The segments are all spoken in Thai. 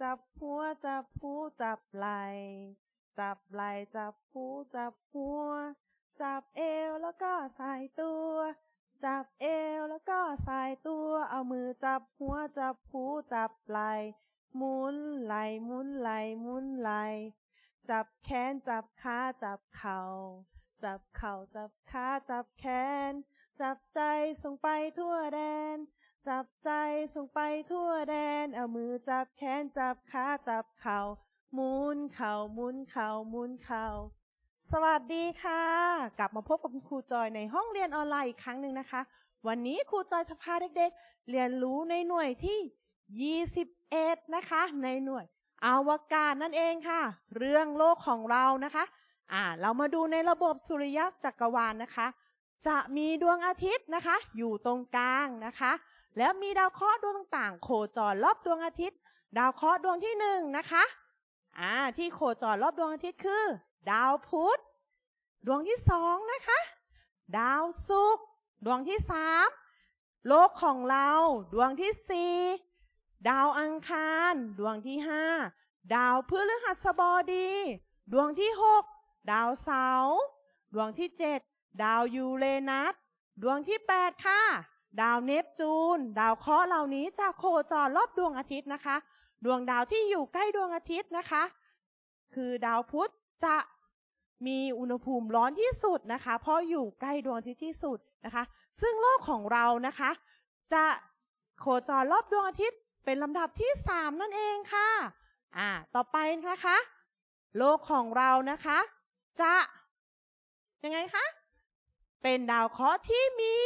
จับหัวจับหูจับไหลจับไหลจับหูจับหัว จับเอวแล้วก็ใส่ตัว จับเอวแล้วก็ใส่ตัว เอามือจับหัวจับหูจับไหลหมุนไหลหมุนไหลหมุนไหล จับแขนจับขาจับเข่าจับเข่าจับขาจับแขน จับใจส่งไปทั่วแดน จับใจส่งไปทั่วแดน เอามือจับแขนจับขาจับเข่าหมุนเข่าหมุนเข่าหมุนเข่าสวัสดีค่ะ กลับมาพบกับครูจอยในห้องเรียนออนไลน์อีกครั้งหนึ่งนะคะ วันนี้ครูจอยจะพาเด็กๆ เรียนรู้ในหน่วยที่ 21 นะคะ ในหน่วยอวกาศนั่นเองค่ะ เรื่องโลกของเรานะคะอ่าเรามาดูในระบบสุริยะจักรวาลนะคะ จะมีดวงอาทิตย์นะคะ อยู่ตรงกลางนะคะ แล้วมีดาวเคราะห์ดวงต่างๆ โคจรรอบดวงอาทิตย์ ดาวเคราะห์ดวงที่หนึ่งนะคะอ่าที่โคจรรอบดวงอาทิตย์คือ ดาวพุธดวงที่สองนะคะ ดาวศุกร์ดวงที่สามโลกของเราดวงที่สี่ดาวอังคาร ดวงที่ห้าดาวพฤหัสบดี ดวงที่หกดาวเสาร์ดวงที่เจ็ด ดาวยูเรนัสดวงที่ 8 ค่ะ ดาวเนปจูน ดาวเคราะห์เหล่านี้จะโคจรรอบดวงอาทิตย์นะคะ ดวงดาวที่อยู่ใกล้ดวงอาทิตย์นะคะ คือดาวพุธจะมีอุณหภูมิร้อนที่สุดนะคะ เพราะอยู่ใกล้ดวงอาทิตย์ที่สุดนะคะ ซึ่งโลกของเรานะคะ จะโคจรรอบดวงอาทิตย์เป็นลำดับที่ 3 นั่นเองค่ะ อ่า ต่อไปนะคะ โลกของเรานะคะ จะยังไงคะ เป็นดาวเคราะห์ที่มี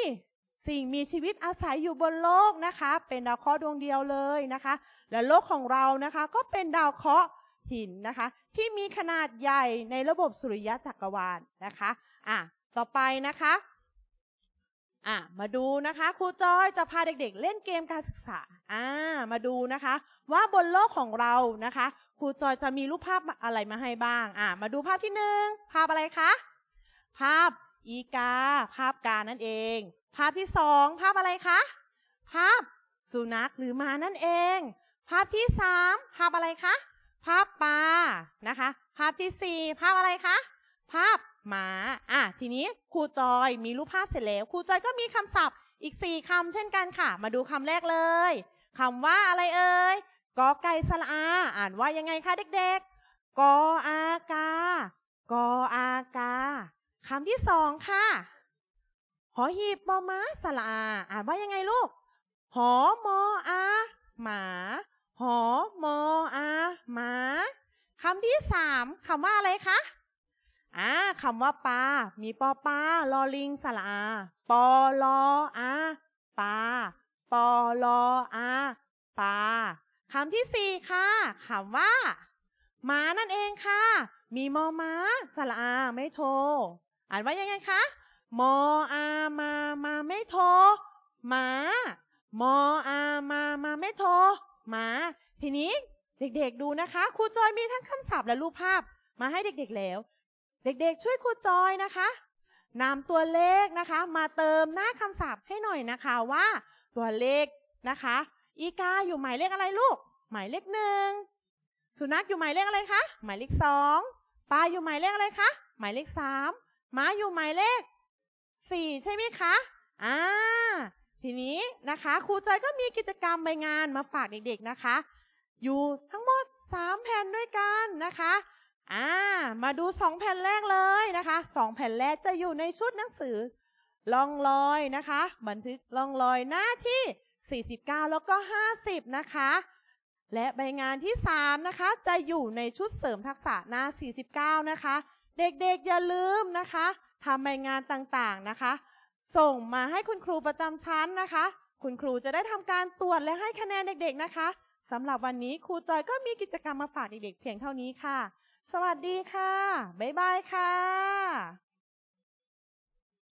สิ่งมีชีวิตอาศัยอยู่บนโลกนะคะ เป็นดาวเคราะห์ดวงเดียวเลยนะคะ และโลกของเรานะคะ ก็เป็นดาวเคราะห์หินนะคะ ที่มีขนาดใหญ่ในระบบสุริยะจักรวาลนะคะอะต่อไปนะคะอะมาดูนะคะครูจอยจะพาเด็กๆ เล่นเกมการศึกษาอ่ามาดูนะคะ ว่าบนโลกของเรานะคะครูจอยจะมีรูปภาพอะไรมาให้บ้างอะมาดูภาพที่หนึ่งภาพอะไรคะภาพ อีกา ภาพกานั่นเอง ภาพที่สองภาพอะไรคะ ภาพสุนัขหรือมานั่นเอง ภาพที่สามภาพอะไรคะ ภาพปลานะคะ ภาพที่สี่ภาพอะไรคะ ภาพหมาอะทีนี้ครูจอยมีรูปภาพเสร็จแล้วครูจอยก็มีคำศัพท์อีกสี่คำเช่นกันค่ะ มาดูคำแรกเลยคำว่าอะไรเอ่ยกอไก่สระอา อ่านว่ายังไงคะเด็กๆกออากากออากา คำที่สองค่ะ หอหีบมอม้าสระอาอ่านว่ายังไงลูก หอมออาหมา หอมออาหมาคำที่สามคำว่าอะไรคะอ่าคำว่าปลา มีปอปลาลอลิงสระอาปอลออาปลาปอลออาปลาคำที่สี่ค่ะคำว่าหมานั่นเองค่ะ มีมอม้าสระอาไม่โท อ่านว่ายังไงคะมออามามาไม่โทหมามออามามาไม่โทหมา ทีนี้เด็กๆดูนะคะครูจอยมีทั้งคำศัพท์และรูปภาพมาให้เด็กๆแล้ว เด็กๆ ช่วยครูจอยนะคะนำตัวเลขนะคะ มาเติมหน้าคำศัพท์ให้หน่อยนะคะว่า ตัวเลขนะคะ อีกาอยู่หมายเลขอะไรลูก หมายเลขหนึ่งสุนัขอยู่หมายเลขอะไรคะหมายเลขสองปลาอยู่หมายเลขอะไรคะหมายเลขสาม ม้าอยู่หมายเลขสี่ใช่ไหมคะ อ่า ทีนี้นะคะครูจอยก็มีกิจกรรมใบงานมาฝากเด็กๆนะคะ อยู่ทั้งหมด 3 แผ่นด้วยกันนะคะ อ่า มาดู 2 แผ่นแรกเลยนะคะ 2 แผ่นแรกจะอยู่ในชุดหนังสือล่องลอยนะคะ บันทึกล่องลอยหน้าที่ 49 แล้วก็ 50 นะคะ และใบงานที่ 3 นะคะ จะอยู่ในชุดเสริมทักษะหน้า 49 นะคะ เด็กๆอย่าลืมนะคะทำใบงานต่างๆนะคะ ส่งมาให้คุณครูประจำชั้นนะคะ คุณครูจะได้ทำการตรวจและให้คะแนนเด็กๆนะคะสำหรับวันนี้ครูจอยก็มีกิจกรรมมาฝากเด็กๆเพียงเท่านี้ค่ะ สวัสดีค่ะ บ๊ายบายค่ะ